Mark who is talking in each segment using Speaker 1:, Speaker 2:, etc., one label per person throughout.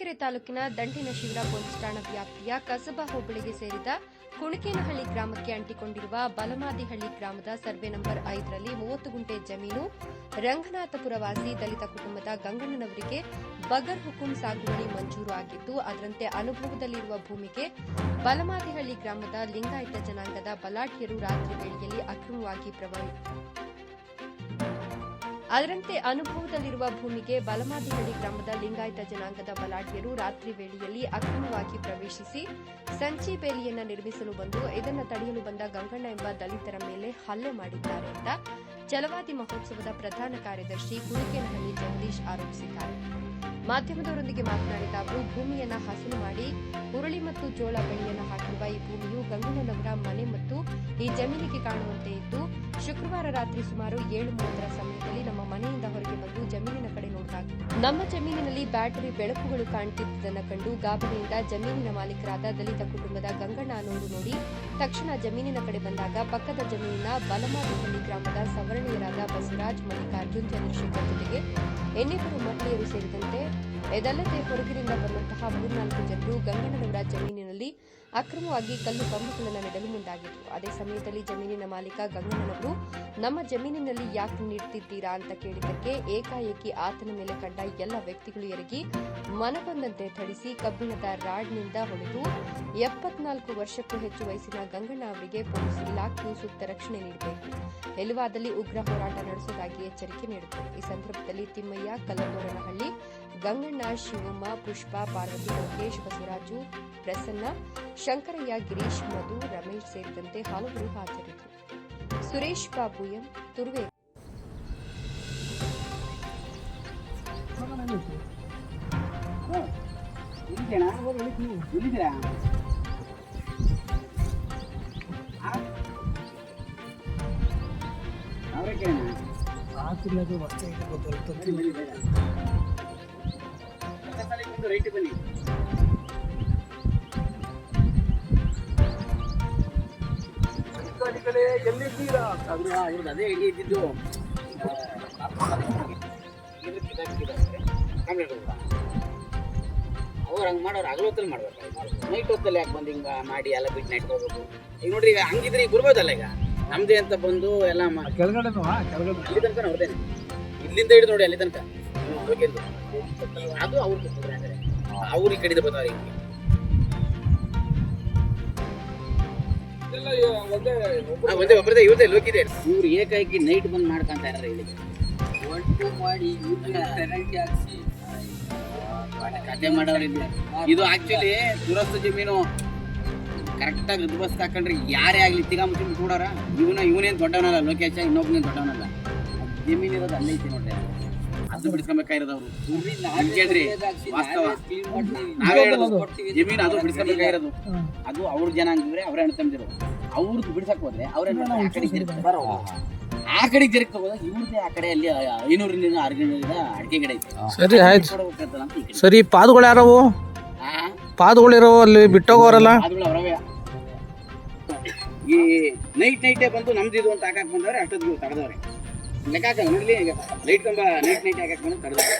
Speaker 1: ಚಳ್ಳಕೆರೆ ತಾಲೂಕಿನ ದಂಡಿನ ಶಿವರ ಪೊಲೀಸ್ ಠಾಣಾ ವ್ಯಾಪ್ತಿಯ ಕಸಬಾ ಹೋಬಳಿಗೆ ಸೇರಿದ ಕುಣಕೇನಹಳ್ಳಿ ಗ್ರಾಮಕ್ಕೆ ಅಂಟಿಕೊಂಡಿರುವ ಬಲಮಾದಿಹಳ್ಳಿ ಗ್ರಾಮದ ಸರ್ವೆ ನಂಬರ್ ಐದರಲ್ಲಿ ಮೂವತ್ತು ಗುಂಟೆ ಜಮೀನು ರಂಗನಾಥಪುರ ವಾಸಿ ದಲಿತ ಕುಟುಂಬದ ಗಂಗಣ್ಣನವರಿಗೆ ಬಗರ್ ಹುಕುಂ ಸಾಗುವಳಿ ಮಂಜೂರು ಆಗಿದ್ದು, ಅದರಂತೆ ಅನುಭವದಲ್ಲಿರುವ ಭೂಮಿಗೆ ಬಲಮಾದಿಹಳ್ಳಿ ಗ್ರಾಮದ ಲಿಂಗಾಯತ ಜನಾಂಗದ ಬಲಾಢ್ಯರು ರಾತ್ರಿ ವೇಳೆಯಲ್ಲಿ ಅಕ್ರಮವಾಗಿ ಪ್ರವಹಿ ಅದರಂತೆ ಅನುಭವದಲ್ಲಿರುವ ಭೂಮಿಗೆ ಬಲಮಾದಿಹಳ್ಳಿ ಗ್ರಾಮದ ಲಿಂಗಾಯತ ಜನಾಂಗದ ಬಲಾಢ್ಯರು ರಾತ್ರಿ ವೇಳೆಯಲ್ಲಿ ಅಕ್ರಮವಾಗಿ ಪ್ರವೇಶಿಸಿ ಸಂಚಿ ಬೇಲಿಯನ್ನ ನಿರ್ಮಿಸಲು ಬಂದು ಇದನ್ನು ತಡೆಯಲು ಬಂದ ಗಂಗಣ್ಣ ಎಂಬ ದಲಿತರ ಮೇಲೆ ಹಲ್ಲೆ ಮಾಡಿದ್ದಾರೆ ಅಂತ ಚಲವಾದಿ ಮಹೋತ್ಸವದ ಪ್ರಧಾನ ಕಾರ್ಯದರ್ಶಿ ಕುಣಿಕೇನಹಳ್ಳಿ ಜಗದೀಶ್ ಆರೋಪಿಸಿದ್ದಾರೆ. ಮಾಧ್ಯಮದವರೊಂದಿಗೆ ಮಾತನಾಡಿದ ಅವರು, ಭೂಮಿಯನ್ನು ಹಸನು ಮಾಡಿ ಹುರುಳಿ ಮತ್ತು ಜೋಳ ಬೆಳೆಯನ್ನು ಹಾಕಿರುವ ಈ ಭೂಮಿಯು ಗಂಗಣ್ಣನವರ ಮನೆ ಮತ್ತು ಈ ಜಮೀನಿಗೆ ಕಾಣುವಂತೆ ಇದ್ದು, ಶುಕ್ರವಾರ ರಾತ್ರಿ ಸುಮಾರು ಏಳು ಮೂವತ್ತರ ಸಮಯದಲ್ಲಿ ನಮ್ಮ ಮನೆಯಿಂದ ಹೊರಗೆ ಬಂದು ಜಮೀನಿನ ಕಡೆ ನಮ್ಮ ಜಮೀನಿನಲ್ಲಿ ಬ್ಯಾಟರಿ ಬೆಳಕುಗಳು ಕಾಣುತ್ತಿದ್ದುದನ್ನು ಕಂಡು ಗಾಬರಿಯಿಂದ ಜಮೀನಿನ ಮಾಲೀಕರಾದ ದಲಿತ ಕುಟುಂಬದ ಗಂಗಣ್ಣ ಅನ್ನೋರು ನೋಡಿ ತಕ್ಷಣ ಜಮೀನಿನ ಕಡೆ ಬಂದಾಗ ಪಕ್ಕದ ಜಮೀನಿನ ಬಲಮಾದಹಳ್ಳಿ ಗ್ರಾಮದ ಸವರ್ಣೀಯರಾದ ಬಸವರಾಜ್ ಮಲ್ಲಿಕಾರ್ಜುನ್ ಚಂದ್ರಶೇಖರ್ ಜೊತೆಗೆ ಇನ್ನಿಬ್ಬರು ಮಹಿಳೆಯರು ಸೇರಿದಂತೆ ಇದಲ್ಲದೆ ಹೊರಗಿನಿಂದ ಬಂದಂತಹ ಮೂರ್ನಾಲ್ಕು ಜನರು ಗಂಗಣ್ಣನವರ ಜಮೀನಿನಲ್ಲಿ ಅಕ್ರಮವಾಗಿ ಕಲ್ಲು ಕಂಬಗಳನ್ನು ನೆಡಲು ಮುಂದಾಗಿತ್ತು. ಅದೇ ಸಮಯದಲ್ಲಿ ಜಮೀನಿನ ಮಾಲೀಕ ಗಂಗಣ್ಣನವರು ನಮ್ಮ ಜಮೀನಿನಲ್ಲಿ ಯಾಕೆ ನೀಡ್ತಿದ್ದೀರಾ ಅಂತ ಕೇಳಿದ್ದಕ್ಕೆ ಏಕಾಏಕಿ ಆತನ ಮೇಲೆ ಕಂಡ ಎಲ್ಲ ವ್ಯಕ್ತಿಗಳು ಎರಗಿ ಮನಬಂದಂತೆ ಥಳಿಸಿ ಕಬ್ಬಿಣದ ರಾಡ್ನಿಂದ ಹೊಡೆದು ಎಪ್ಪತ್ನಾಲ್ಕು ವರ್ಷಕ್ಕೂ ಹೆಚ್ಚು ವಯಸ್ಸಿನ ಗಂಗಣ್ಣ ಅವರಿಗೆ ಪೊಲೀಸ್ ಇಲಾಖೆಯು ಸೂಕ್ತ ರಕ್ಷಣೆ ನೀಡಬೇಕು. ಎಲ್ಲವಾದಲ್ಲಿ ಉಗ್ರ ಹೋರಾಟ ನಡೆಸುವುದಾಗಿ ಎಚ್ಚರಿಕೆ ನೀಡಿದರು ಈ ಸಂದರ್ಭದಲ್ಲಿ ತಿಮ್ಮಯ್ಯ ಕಲ್ಲಬೋರನಹಳ್ಳಿ ಗಂಗಣ್ಣ, ಶಿವಮ್ಮ, ಪುಷ್ಪ, ಪಾರ್ವತಿ, ಲೋಕೇಶ್, ಬಸವರಾಜು, ಪ್ರಸನ್ನ ಶಂಕರಯ್ಯ ಗಿರೀಶ್ ಮಧು ರಮೇಶ್ ಸೇರಿದಂತೆ ಹಲವರು ಹಾಜರಿದ್ದರು. ಸುರೇಶ್ ಬಾಬು ಎಂ. ತುರ್ವೆ
Speaker 2: ಇಲ್ಲಿದ್ದೀರಾ ಅವರೇ ಕೇಳೋಣ
Speaker 3: ಆತಿಲ್ಲದು ಅಷ್ಟೇ ಗೊತ್ತಾಗ್ತದೆ
Speaker 2: ಬನ್ನಿ,
Speaker 3: ಎಲ್ಲಿದ್ದೀರಾ?
Speaker 2: ಅದು ಆ, ಇವ್ರದ್ದು ಅದೇ ಇಲ್ಲಿ ಇದ್ದಿದ್ದು ಅವ್ರು. ಹಂಗೆ ಮಾಡೋರು ಹಗಲೊತ್ತಲ್ಲಿ ಹೊತ್ತಲ್ಲಿ ಮಾಡ್ಬೇಕು. ನೈಟ್ ಹೊತ್ತಲ್ಲಿ ಯಾಕೆ ಬಂದು ಹಿಂಗೆ ಮಾಡಿ ಎಲ್ಲ ಬಿಟ್ಟು ನೈಟ್ ಹೋಗ್ಬೇಕು ಈಗ ನೋಡ್ರಿ ಈಗ ಹಂಗಿದ್ರೆ ಈಗ ಬರ್ಬೋದಲ್ಲ ಈಗ? ನಮ್ದೇ ಅಂತ ಬಂದು ಎಲ್ಲ
Speaker 3: ಕೆಳಗಡೆ
Speaker 2: ಇಲ್ಲಿ ತನಕ ನೋಡ್ದೇನೆ ಇಲ್ಲಿಂದ ಹಿಡಿದು ನೋಡಿ ಅಲ್ಲಿ ತನಕ. ಅದು ಅವ್ರಿಗೆ ಅವ್ರಿಗೆ ಕಡಿದ ಅವ್ರು ಈ ಕಡೆದು ಬರ್ತಾರೆ ಹಿಂಗೆ.
Speaker 3: ಒಂದೇ
Speaker 2: ಒಬ್ಬರದೇ ಇವ್ರದೇ, ಲೋಕಿದೆ. ಇವ್ರು ಏಕಾಏಕಿ ನೈಟ್ ಬಂದ್ ಮಾಡ್ಕೊಂತ ಇದ್ದಾರೆ ಇಲ್ಲಿ.
Speaker 3: ಒಟ್ಟು ಮಾಡಿ ಕರೆಂಟ್ ಹಾಕ್ಸಿ.
Speaker 2: ಕತೆ ಮಾಡೋರು ಇಲ್ಲಿ. ಇದು ಆಕ್ಚುಲಿ ದುರಸ್ತ ಜಮೀನು. ಕರೆಕ್ಟಾಗಿ ರಿದ್ಬಸ್ ಹಾಕೊಂಡ್ರೆ ಯಾರೇ ಆಗಲಿ ತಿಗಾ ಮುಚ್ಚಿ ಕೂಡಾರ. ಇವನ, ಇವನೇನ್ ದೊಡ್ಡವನಲ್ಲ, ಲೋಕೇಶ ಇನ್ನೊಬ್ಬನೇ ದೊಡ್ಡವನಲ್ಲ. ಜಮೀನ್ ಇರೋದು ಅಲ್ಲೇ ಐತಿ ನೋಡ್ರಿ. ಅದು ಬಿಡಿಸ್ಕೊಬೇಕಾಗಿರೋದು ಅವ್ರು. ಕೇಳ್ರಿ ವಾಸ್ತವ. ನಾವೇ ಹೇಳೋದು ಜಮೀನು ಅದು ಬಿಡಿಸ್ಕೊಬೇಕಾಗಿರೋದು. ಅದು ಅವ್ರ ಜನ ಅಂದ್ರೆ ಅವರೇ ಅಣ್ತಂದಿರು ಅವ್ರದ್ದು ಬಿಡಿಸಕ್ ಹೋದ್ರೆ ಅವ್ರೇ ಆ ಕಡೆ ಜರುಗ್ತಾರೆ. ಆ ಕಡೆ ಜರುಗ್ತಾ ಹೋದಾಗ ಇವ್ರದ್ದೇ ಆ ಕಡೆ ಅಲ್ಲಿ ಐನೂರಿಂದ ಆರು ಗಿಡ ಅಡಿಕೆ ಗಿಡ ಐತೆ.
Speaker 4: ಸರಿ ಆಯ್ತು. ಸರಿ ಪಾದಗಳು ಯಾರವು?
Speaker 2: ಆ,
Speaker 4: ಪಾದಗಳಿರೋ ಅಲ್ಲಿ ಬಿಟ್ಟೋಗೋರಲ್ಲ?
Speaker 2: ಅವರವೇ. ಈ ನೈಟ್ ನೈಟೇ ಬಂದು ನಮ್ದು ಇದು ಅಂತ ಹಾಕಕ್ ಬಂದವ್ರೆ ಅಷ್ಟೊತ್ತಿಗೆ ತಡೆದವ್ರೆ ಲೆಕ್ಕ ಹಾಕಲ್ಲ ನೋಡ್ಲಿ ಈಗ ಲೈಟ್ ಕಂಬ ನೈಟ್ ನೈಟ್ ಹಾಕಕ್ ಬಂದು ತಡೆದವ್ರೆ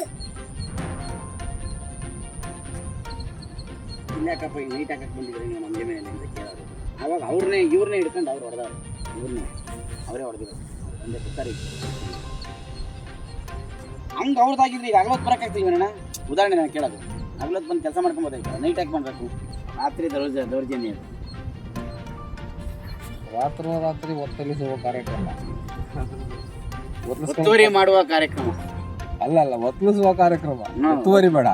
Speaker 2: ಇಲ್ಲ ಈಗ ನೈಟ್ ಹಾಕಕ್ ಬಂದಿದ್ರೆ ನೀವು ನಮ್ಮ ಜಮೀನಲ್ಲಿ ಅಂತ ಕೇಳೋರು ಅವಾಗ ಅವ್ರನ್ನೇ, ಇವ್ರನ್ನೇ ಹಿಡ್ಕೊಂಡು ಅವ್ರು ಹೊಡೆದವ್ರು. ಇವ್ರನ್ನೇ. ಅವರೇ ಹೊಡೆದಿರೋದು. ಒಂದೇ ಬರ್ತಾರೆ ಹಂಗೆ ಅವ್ರದ್ದಾಗಿದ್ರೆ ಈಗ ಅಗಲತ್ತು ಅಣ್ಣ ಉದಾಹರಣೆ ನಾನು ಕೇಳೋದು. ಅಗಲತ್ತು ಬಂದು ಕೆಲಸ ಮಾಡ್ಕೊಂಬೋದಾಯ್ತು? ನೈಟ್ ಹಾಕಿ ಮಾಡಬೇಕು. ರಾತ್ರಿ ದೌರ್ಜ.
Speaker 3: ರಾತ್ರಿ ರಾತ್ರಿ ಒತ್ತಲಿಸುವ ಕಾರ್ಯಕ್ರಮ.
Speaker 2: ಒತ್ತುವರಿ ಮಾಡುವ ಕಾರ್ಯಕ್ರಮ.
Speaker 3: ಅಲ್ಲ ಅಲ್ಲ ಒತ್ತಲಿಸುವ ಕಾರ್ಯಕ್ರಮ.
Speaker 2: ಹ್ಮ್.
Speaker 3: ಒತ್ತುವರಿ ಬೇಡ.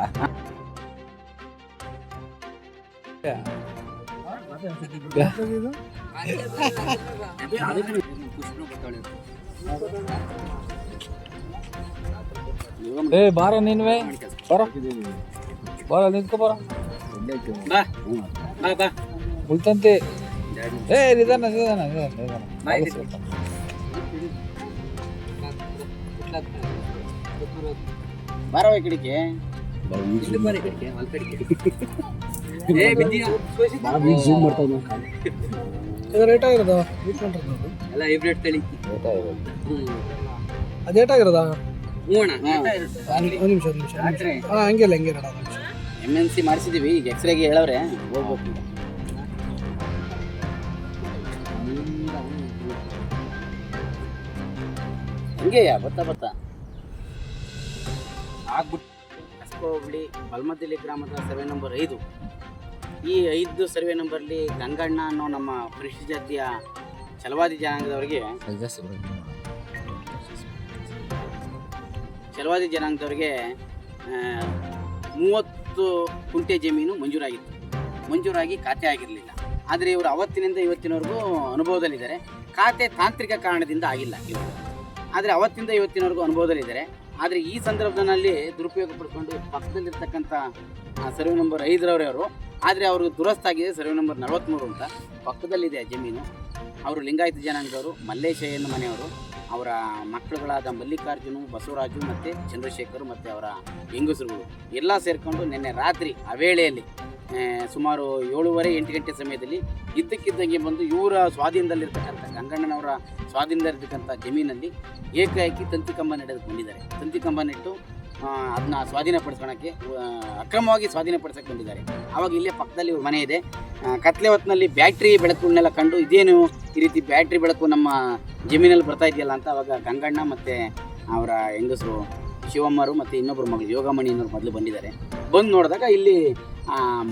Speaker 3: ಏ ಬಾರ ನೀನ್ವೆ. ಬರ. ಬರ ನಿಂತ್ಕೊ ಬರ.
Speaker 2: ಬಾ. ಬಾ ಬಾ.
Speaker 3: ಉಳ್ತಂತೆ. ಏ ನಿಧಾನ ನಿಧಾನ ನಿಧಾನ ನಿಧಾನ.
Speaker 2: ಬಾರವ ಈ ಕಡೆಗೆ. ಏ ಬಿದ್ದಿ
Speaker 3: ಇದು ರೇಟ್ ಆಗಿರೋದ?
Speaker 2: ಎಲ್ಲ ಹೈಬ್ರಿಡ್ ತಳಿ.
Speaker 3: ಅದು ರೇಟ್ ಆಗಿರೋದ?
Speaker 2: ಹ್ಞೂ ಅಣ್ಣ
Speaker 3: ಒಂದು ನಿಮಿಷ ಒಂದು ನಿಮಿಷ ಹಾಂ ಹಂಗೆ ಹಂಗೆ ಇರೋಣ ಒಂದು ನಿಮಿಷ
Speaker 2: ಎಂ ಎನ್ ಸಿ ಮಾಡಿಸಿದೀವಿ ಈಗ ಎಕ್ಸ್ರೇಗೆ ಹೇಳವ್ರೆ ಹೋಗ್ಬೇಕು. ಈಗ. ಹಂಗೆ ಬತ್ತಾ ಬತ್ತಾ ಆಗ್ಬಿಟ್ಟು ಹೋಬಳಿ ಬಲ್ಮದಿಲಿ ಗ್ರಾಮದ ಸರ್ವೆ ನಂಬರ್ ಐದು. ಈ ಐದು ಸರ್ವೆ ನಂಬರ್ಲಿ ಗಂಗಣ್ಣ ಅನ್ನೋ ನಮ್ಮ ಪರಿಶಿ ಜಾತಿಯ ಛಲವಾದಿ ಜನಾಂಗದವರಿಗೆ ಛಲವಾದಿ ಜನಾಂಗದವರಿಗೆ ಮೂವತ್ತು ಕುಂಟೆ ಜಮೀನು ಮಂಜೂರಾಗಿತ್ತು. ಮಂಜೂರಾಗಿ ಖಾತೆ ಆಗಿರಲಿಲ್ಲ. ಆದರೆ ಇವರು ಅವತ್ತಿನಿಂದ ಇವತ್ತಿನವರೆಗೂ ಅನುಭವದಲ್ಲಿದ್ದಾರೆ. ಖಾತೆ ತಾಂತ್ರಿಕ ಕಾರಣದಿಂದ ಆಗಿಲ್ಲ ಇವರು. ಆದರೆ ಅವತ್ತಿಂದ ಇವತ್ತಿನವರೆಗೂ ಅನುಭವದಲ್ಲಿದ್ದಾರೆ. ಆದರೆ ಈ ಸಂದರ್ಭದಲ್ಲಿ ದುರುಪಯೋಗ ಪಡ್ಕೊಂಡು ಪಕ್ಕದಲ್ಲಿರ್ತಕ್ಕಂಥ ಸರ್ವೆ ನಂಬರ್ ಐದರವರೇ ಅವರು ಆದರೆ ಅವರು ದುರಸ್ತಾಗಿದೆ ಸರ್ವೆ ನಂಬರ್ ನಲವತ್ತ್ಮೂರು ಅಂತ. ಪಕ್ಕದಲ್ಲಿದೆ ಜಮೀನು. ಅವರು ಲಿಂಗಾಯತ ಜನಾಂಗದವರು, ಮಲ್ಲೇಶಯ್ಯನ ಮನೆಯವರು. ಅವರ ಮಕ್ಕಳುಗಳಾದ ಮಲ್ಲಿಕಾರ್ಜುನು, ಬಸವರಾಜು ಮತ್ತು ಚಂದ್ರಶೇಖರ್ ಮತ್ತು ಅವರ ಹೆಂಗಸರುಗಳು. ಎಲ್ಲ ಸೇರಿಕೊಂಡು ನಿನ್ನೆ ರಾತ್ರಿ ಆ ವೇಳೆಯಲ್ಲಿ ಸುಮಾರು ಏಳುವರೆ, ಎಂಟು ಗಂಟೆ ಸಮಯದಲ್ಲಿ ಇದ್ದಕ್ಕಿದ್ದಂಗೆ ಬಂದು ಇವರ ಸ್ವಾಧೀನದಲ್ಲಿರ್ತಕ್ಕಂಥ ಗಂಗಣ್ಣನವರ ಸ್ವಾಧೀನದಲ್ಲಿರ್ತಕ್ಕಂಥ ಜಮೀನಲ್ಲಿ ಏಕಾಏಕಿ ತಂತಿ ಕಂಬ ನೆಡೆದುಕೊಂಡಿದ್ದಾರೆ ತಂತಿ ಕಂಬ ನೆಟ್ಟು ಅದನ್ನ ಸ್ವಾಧೀನಪಡಿಸ್ಕೊಳಕ್ಕೆ ಅಕ್ರಮವಾಗಿ ಸ್ವಾಧೀನಪಡಿಸಕ್ಕೆ ಬಂದಿದ್ದಾರೆ. ಆವಾಗ ಇಲ್ಲೇ ಪಕ್ಕದಲ್ಲಿ ಮನೆ ಇದೆ. ಕತ್ಲೆ ಹೊತ್ತಿನಲ್ಲಿ ಬ್ಯಾಟ್ರಿ ಬೆಳಕುಗಳನ್ನೆಲ್ಲ ಕಂಡು ಇದೇನು ಈ ರೀತಿ ಬ್ಯಾಟ್ರಿ ಬೆಳಕು ನಮ್ಮ ಜಮೀನಲ್ಲಿ ಬರ್ತಾ ಇದೆಯಲ್ಲ ಅಂತ ಅವಾಗ ಗಂಗಣ್ಣ ಮತ್ತು ಅವರ ಹೆಂಗಸರು ಶಿವಮ್ಮರು ಮತ್ತು ಇನ್ನೊಬ್ಬರು ಮಗಳು ಯೋಗಮಣಿ ಅನ್ನೋರು ಮೊದಲು ಬಂದಿದ್ದಾರೆ. ಬಂದು ನೋಡಿದಾಗ ಇಲ್ಲಿ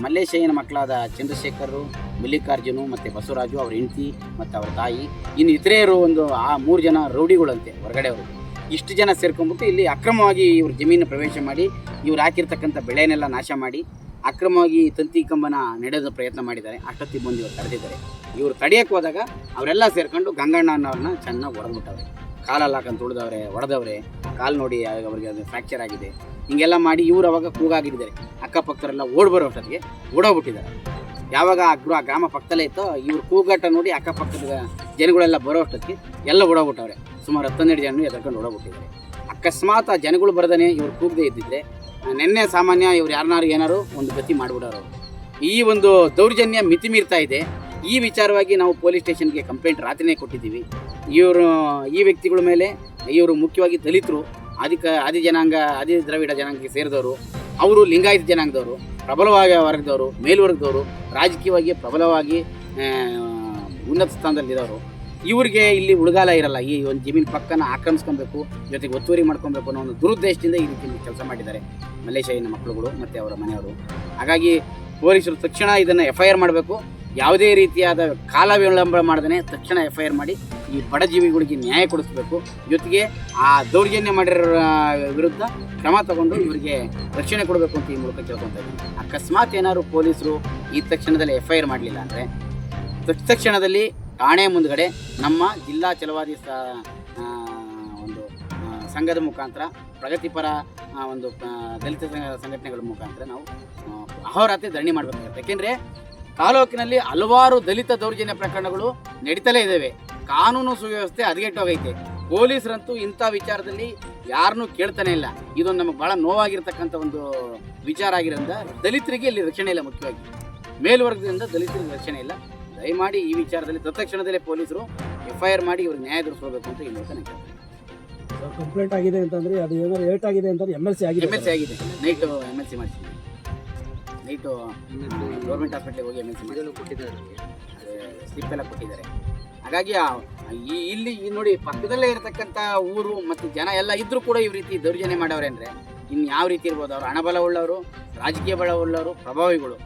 Speaker 2: ಮಲ್ಲೇಶಯ್ಯನ ಮಕ್ಕಳಾದ ಚಂದ್ರಶೇಖರರು, ಮಲ್ಲಿಕಾರ್ಜುನು ಮತ್ತು ಬಸವರಾಜು ಅವ್ರ ಹೆಂಡತಿ ಮತ್ತು ಅವ್ರ ತಾಯಿ, ಇನ್ನು ಇತರೆಯರು ಒಂದು ಆ ಮೂರು ಜನ ರೌಡಿಗಳಂತೆ ಹೊರಗಡೆಯವರು ಇಷ್ಟು ಜನ ಸೇರ್ಕೊಂಬಿಟ್ಟು ಇಲ್ಲಿ ಅಕ್ರಮವಾಗಿ ಇವ್ರ ಜಮೀನು ಪ್ರವೇಶ ಮಾಡಿ, ಇವ್ರು ಹಾಕಿರ್ತಕ್ಕಂಥ ಬೆಳೆನೆಲ್ಲ ನಾಶ ಮಾಡಿ, ಅಕ್ರಮವಾಗಿ ತಂತಿ ಕಂಬನ ನೆಡೋದು ಪ್ರಯತ್ನ ಮಾಡಿದ್ದಾರೆ. ಅಷ್ಟೊತ್ತಿಗೆ ಬಂದು ಇವರು ತಡೆದಿದ್ದಾರೆ. ಇವರು ತಡೆಯಕ್ಕೆ ಹೋದಾಗ ಅವರೆಲ್ಲ ಸೇರ್ಕೊಂಡು ಗಂಗಣ್ಣ ಅನ್ನೋರನ್ನ ಚೆನ್ನಾಗಿ ಹೊಡೆದ್ಬಿಟ್ಟವ್ರೆ. ಕಾಲಲ್ಲಿ ಹಾಕೊಂಡು ತುಳಿದವ್ರೆ ಹೊಡೆದವ್ರೆ ಕಾಲು ನೋಡಿ ಅವ್ರಿಗೆ ಅದು ಫ್ರ್ಯಾಕ್ಚರ್ ಆಗಿದೆ. ಹಿಂಗೆಲ್ಲ ಮಾಡಿ ಇವ್ರು ಅವಾಗ ಕೂಗಾಗಿದ್ದಾರೆ. ಅಕ್ಕಪಕ್ಕರೆಲ್ಲ ಓಡ್ ಬರೋ ಅಷ್ಟೊತ್ತಿಗೆ ಓಡೋಗ್ಬಿಟ್ಟಿದ್ದಾರೆ. ಯಾವಾಗ ಆ ಗೃಹ, ಗ್ರಾಮ ಪಕ್ಕದಲ್ಲೇ ಇತ್ತೋ, ಇವ್ರು ಕೂಗಾಟ ನೋಡಿ ಅಕ್ಕಪಕ್ಕದ ಜನಗಳೆಲ್ಲ ಬರೋ ಅಷ್ಟೊತ್ತಿಗೆ ಎಲ್ಲ ಓಡೋಗ್ಬಿಟ್ಟವ್ರೆ. ಸುಮಾರು ಹತ್ತೊಂದೆರಡು ಜನ ಎದ್ಕೊಂಡು ಓಡೋಗ್ಬಿಟ್ಟಿದ್ದಾರೆ. ಅಕಸ್ಮಾತ್ ಆ ಜನಗಳು ಬರ್ದೇ ಇವ್ರು ಕೂಗದೆ ಇದ್ದಿದ್ರೆ, ನೆನ್ನೆ ಸಾಮಾನ್ಯ ಇವ್ರು ಯಾರನ್ನಾರು ಏನಾರು ಒಂದು ಗತಿ ಮಾಡಿಬಿಡೋರು. ಈ ಒಂದು ದೌರ್ಜನ್ಯ ಮಿತಿ ಮೀರ್ತಾ ಇದೆ. ಈ ವಿಚಾರವಾಗಿ ನಾವು ಪೊಲೀಸ್ ಸ್ಟೇಷನ್ಗೆ ಕಂಪ್ಲೇಂಟ್ ರಾತ್ರಿನೇ ಕೊಟ್ಟಿದ್ದೀವಿ. ಇವರು, ಈ ವ್ಯಕ್ತಿಗಳ ಮೇಲೆ ಇವರು ಮುಖ್ಯವಾಗಿ ದಲಿತರು, ಅಧಿಕ, ಆದಿ ಜನಾಂಗ, ಆದಿ ದ್ರವಿಡ ಜನಾಂಗಕ್ಕೆ ಸೇರಿದವರು, ಅವರು ಲಿಂಗಾಯತ ಜನಾಂಗದವರು, ಪ್ರಬಲವಾಗಿ ವರ್ಗದವರು, ಮೇಲ್ವರ್ಗದವರು, ರಾಜಕೀಯವಾಗಿ ಪ್ರಬಲವಾಗಿ ಉನ್ನತ ಸ್ಥಾನದಲ್ಲಿದ್ದವರು ಇವರಿಗೆ ಇಲ್ಲಿ ಉಳಗಾಲ ಇರಲ್ಲ. ಈ ಒಂದು ಜಮೀನು ಪಕ್ಕನ ಆಕ್ರಮಿಸ್ಕೊಬೇಕು, ಜೊತೆಗೆ ಒತ್ತುವರಿ ಮಾಡ್ಕೊಬೇಕು ಅನ್ನೋ ಒಂದು ದುರುದ್ದೇಶದಿಂದ ಈ ರೀತಿ ಕೆಲಸ ಮಾಡಿದ್ದಾರೆ ಮಲ್ಲೇಶಯ್ಯನ ಮಕ್ಕಳುಗಳು ಮತ್ತು ಅವರ ಮನೆಯವರು. ಹಾಗಾಗಿ ಪೊಲೀಸರು ತಕ್ಷಣ ಇದನ್ನು ಎಫ್ ಐ ಆರ್ ಮಾಡಬೇಕು. ಯಾವುದೇ ರೀತಿಯಾದ ಕಾಲ ವಿಳಂಬ ಮಾಡದೇ ತಕ್ಷಣ ಎಫ್ ಐ ಆರ್ ಮಾಡಿ ಈ ಬಡ ಜೀವಿಗಳಿಗೆ ನ್ಯಾಯ ಕೊಡಿಸ್ಬೇಕು. ಜೊತೆಗೆ ಆ ದೌರ್ಜನ್ಯ ಮಾಡಿರೋ ವಿರುದ್ಧ ಕ್ರಮ ತಗೊಂಡು ಇವರಿಗೆ ರಕ್ಷಣೆ ಕೊಡಬೇಕು ಅಂತ ಈ ಮೂಲಕ ಕೇಳ್ಕೊತಾ ಇದ್ದೀನಿ. ಅಕಸ್ಮಾತ್ ಏನಾದ್ರು ಪೊಲೀಸರು ಈ ತಕ್ಷಣದಲ್ಲಿ ಎಫ್ ಐ ಆರ್ ಮಾಡಲಿಲ್ಲ ಅಂದರೆ ತಕ್ಷಣದಲ್ಲಿ ಠಾಣೆ ಮುಂದ್ಗಡೆ ನಮ್ಮ ಜಿಲ್ಲಾ ಚಲವಾದಿ ಸ ಒಂದು ಸಂಘದ ಮುಖಾಂತರ, ಪ್ರಗತಿಪರ ಒಂದು ದಲಿತ ಸಂಘ, ಸಂಘಟನೆಗಳ ಮುಖಾಂತರ ನಾವು ಅಹೋರಾತ್ರಿ ಧರಣಿ ಮಾಡಬೇಕಾಗುತ್ತೆ. ಯಾಕೆಂದರೆ ತಾಲೂಕಿನಲ್ಲಿ ಹಲವಾರು ದಲಿತ ದೌರ್ಜನ್ಯ ಪ್ರಕರಣಗಳು ನಡೀತಲೇ ಇದ್ದಾವೆ. ಕಾನೂನು ಸುವ್ಯವಸ್ಥೆ ಹದಗೆಟ್ಟೋಗೈತೆ. ಪೊಲೀಸರಂತೂ ಇಂಥ ವಿಚಾರದಲ್ಲಿ ಯಾರನ್ನೂ ಕೇಳ್ತಾನೆ ಇಲ್ಲ. ಇದೊಂದು ನಮಗೆ ಭಾಳ ನೋವಾಗಿರ್ತಕ್ಕಂಥ ಒಂದು ವಿಚಾರ ಆಗಿರೋದ್ರಿಂದ ದಲಿತರಿಗೆ ಇಲ್ಲಿ ರಕ್ಷಣೆ ಇಲ್ಲ ಮುಖ್ಯವಾಗಿ. ಮೇಲ್ವರ್ಗದಿಂದ ದಲಿತರಿಗೆ ರಕ್ಷಣೆ ಇಲ್ಲ. ದಯಮಾಡಿ ಈ ವಿಚಾರದಲ್ಲಿ ತತ್ಕ್ಷಣದಲ್ಲೇ ಪೊಲೀಸರು ಎಫ್ ಐ ಆರ್ ಮಾಡಿ ಇವ್ರಿಗೆ ನ್ಯಾಯ ದೊರಕಿಸಬೇಕು ಅಂತ ಇಲ್ಲಿ ಹೇಳ್ತಾನೆ.
Speaker 5: ಕಂಪ್ಲೇಂಟ್ ಆಗಿದೆ ಅಂತಂದ್ರೆ ಅದು ಏನಾದ್ರು ಏಟ್ ಆಗಿದೆ ಅಂತಂದ್ರೆ ಎಂ ಎಲ್ ಸಿ ಆಗಿದೆ.
Speaker 2: ಎಂ ಎಲ್ ಸಿ ಆಗಿದೆ. ನೈಟ್ ಎಂ ಎಲ್ ಸಿ ಮಾಡಿಸಿ ನೈಟು ಗೌರ್ಮೆಂಟ್ ಹಾಸ್ಪಿಟ್ಲಿಗೆ ಹೋಗಿ ಎಂ ಕೊಟ್ಟಿದ್ದಾರೆ ಸ್ಲಿಪ್ ಎಲ್ಲ ಕೊಟ್ಟಿದ್ದಾರೆ. ಹಾಗಾಗಿ ಈ ಇಲ್ಲಿ ಈ ನೋಡಿ ಪಕ್ಕದಲ್ಲೇ ಇರತಕ್ಕಂಥ ಊರು ಮತ್ತು ಜನ ಎಲ್ಲ ಇದ್ದರೂ ಕೂಡ ಈ ರೀತಿ ದೌರ್ಜನ್ಯ ಮಾಡವ್ರೆ ಅಂದರೆ ಇನ್ನು ಯಾವ ರೀತಿ ಇರ್ಬೋದು ಅವರು ಹಣಬಲ ಉಳ್ಳವರು ರಾಜಕೀಯ ಬಲ ಉಳ್ಳವರು ಪ್ರಭಾವಿಗಳು.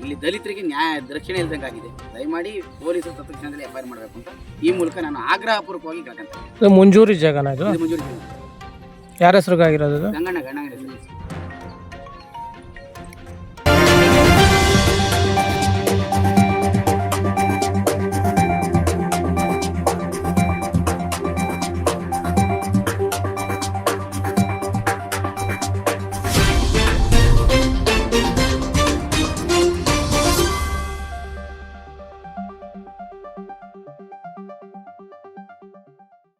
Speaker 2: ಇಲ್ಲಿ ದಲಿತರಿಗೆ ನ್ಯಾಯ ರಕ್ಷಣೆ ಇಲ್ದಂಗೆ ಆಗಿದೆ ದಯಮಾಡಿ ಪೊಲೀಸರು ತತ್ಕ್ಷಣದಲ್ಲಿ ಎಫ್ ಐ ಆರ್ ಮಾಡಬೇಕು ಅಂತ ಈ ಮೂಲಕ ನಾನು ಆಗ್ರಹಪೂರ್ವಕವಾಗಿ ಕೇಳ್ಕೊಂತ
Speaker 6: ಇದು ಮುಂಜೂರಿ ಜಾಗನ ಇದು?
Speaker 2: ಮಂಜೂರಿ
Speaker 6: ಯಾರ ಹೆಸರಿಗಾಗಿರೋದು
Speaker 2: ಗಂಗಣ್ಣ ಗಂಗಣ್ಣ